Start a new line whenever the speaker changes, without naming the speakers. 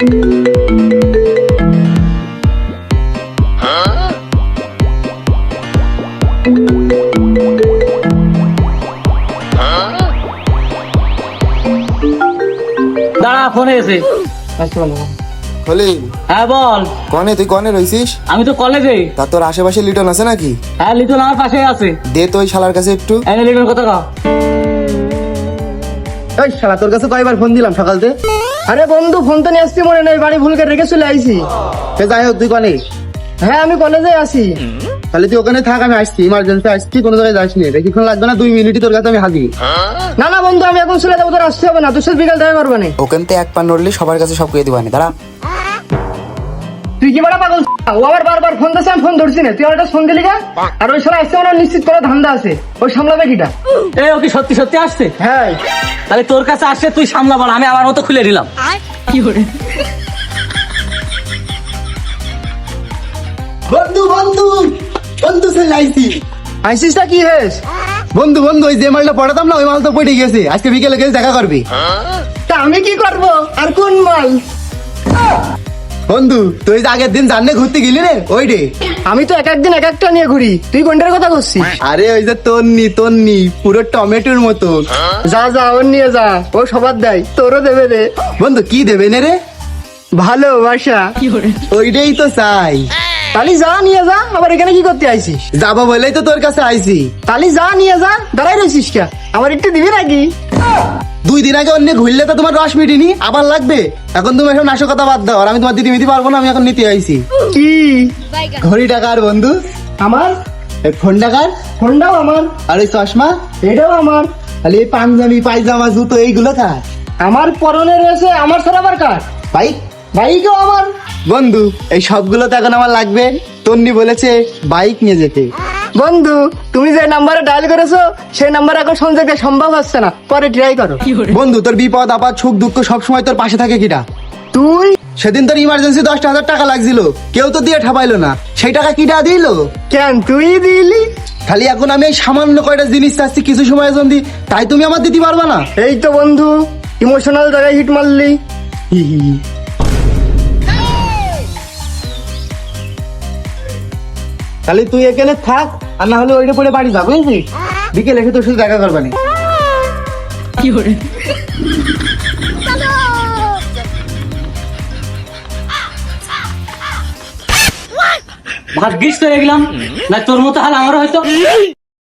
দাঁড়া ফোনে এসে হ্যাঁ বল।
কনে তুই কনে রইছিস?
আমি তো কলেজে
তা তোর আশেপাশে লিটন আছে নাকি?
হ্যাঁ লিটন আমার পাশে আছে।
দে তো ওই শালার কাছে একটু।
এই লিটন কত কা।
ওই শালা তোর কাছে কয়বার ফোন দিলাম সকালতে? আরে বন্ধু ফোন তো নিয়ে আসছি মনে নেই বাড়ি ভুল করে রেখে চলে আইছি।
সে যাই হোক তুই কনে
হ্যাঁ আমি কলেজে আছি।
তাহলে তুই ওখানে থাক আমি আসছি ইমার্জেন্সি আসছি কোনো জায়গায় যাসনি বেশিক্ষণ লাগবে না দুই মিনিটই তোর কাছে আমি হাজির।
না না বন্ধু আমি এখন চলে যাব তোর আসতে হবে না তোর সাথে বিকাল দেখা করবে না।
ওখান থেকে এক পান নড়লি সবার কাছে সব কে দিবানি দাঁড়া।
তুই কি বড় পাগল? ও আবার বারবার ফোন দিচ্ছে আমি ফোন ধরছি না। তুই আমার ফোন দিলি গা? আর ওই সময় আসতে আমার নিশ্চিত করে ধান্দা আছে। ওই সামলাবে কিটা?
এই ও কি সত্যি সত্যি আসছে?
হ্যাঁ।
তাহলে তোর কাছে আসলে তুই সামলাবার আমি আমার মতো খুলে দিলাম
বন্ধু বন্ধু বন্ধু সে লাইছি।
আইসিসটা কি হেস
বন্ধু বন্ধু ওই যে মালটা পড়াতাম না ওই মাল তো পড়ে গেছে। আজকে বিকেলে গেছে দেখা করবি।
তা আমি কি করব? আর কোন মাল?
বন্ধু তুই যে আগের দিন জানলে ঘুরতে গেলি রে ওই রে।
আমি তো এক একদিন এক একটা নিয়ে ঘুরি। তুই কোনটার কথা করছিস
আরে ওই যে তন্নি তন্নি পুরো টমেটোর মতো।
যা যা ওর নিয়ে যা ও সবার দেয় তোরও দেবে রে।
বন্ধু কি দেবে না রে?
ভালোবাসা।
ওইটাই তো চাই।
তালি যা নিয়ে যা আবার এখানে কি করতে আইছিস?
যাব বলেই তো তোর কাছে আইছি।
তালি যা নিয়ে যা দাঁড়াই রয়েছিস কে? আমার একটু দিবি নাকি?
দুই দিন আগে অন্য ঘুরলে তো তোমার রস মিটিনি আবার লাগবে। এখন তুমি এসব নাশকতা বাদ দাও আর আমি তোমার দিদি মিতি পারব না আমি এখন নিতে আইছি।
কি?
ঘড়ি টাকার বন্ধু?
আমার?
এই ফোন টাকার
ফোনটাও আমার।
আর ওই চশমা?
এটাও আমার।
খালি এই পাঞ্জাবি পায়জামা জুতো এইগুলো থাক
আমার পরনে রয়েছে আমার ছাড়া আবার কার?
বাইক?
বাইকও আমার।
বন্ধু এই সবগুলো তো এখন আমার লাগবে। তন্নি বলেছে বাইক নিয়ে যেতে।
বন্ধু তুমি যে নাম্বারে ডায়াল করেছ সেই নাম্বার এখন সংযোগ দেওয়া সম্ভব হচ্ছে না। পরে ট্রাই করো।
বন্ধু তোর বিপদ আপদ সুখ দুঃখ সবসময় তোর পাশে থাকে কিটা
তুই?
সেদিন তোর ইমার্জেন্সি দশটা হাজার টাকা লাগছিল। কেউ তো দিয়ে ঠাপাইলো না। সেই টাকা কিটা দিল?
কেন তুই দিলি?
খালি এখন আমি এই সামান্য কয়টা জিনিস চাচ্ছি কিছু সময়ের জন্য তাই তুমি আমার দিতে পারবা না?
এই তো বন্ধু ইমোশনাল জায়গায় হিট মারলি।
তাহলে তুই এখানে থাক আর না হলে ওইটা পরে বাড়ি যা বুঝলি বিকেল এসে তোর সাথে দেখা করবানি।
ভাগ্যিস তো গেলাম না তোর মতো হাল আমার হয়তো।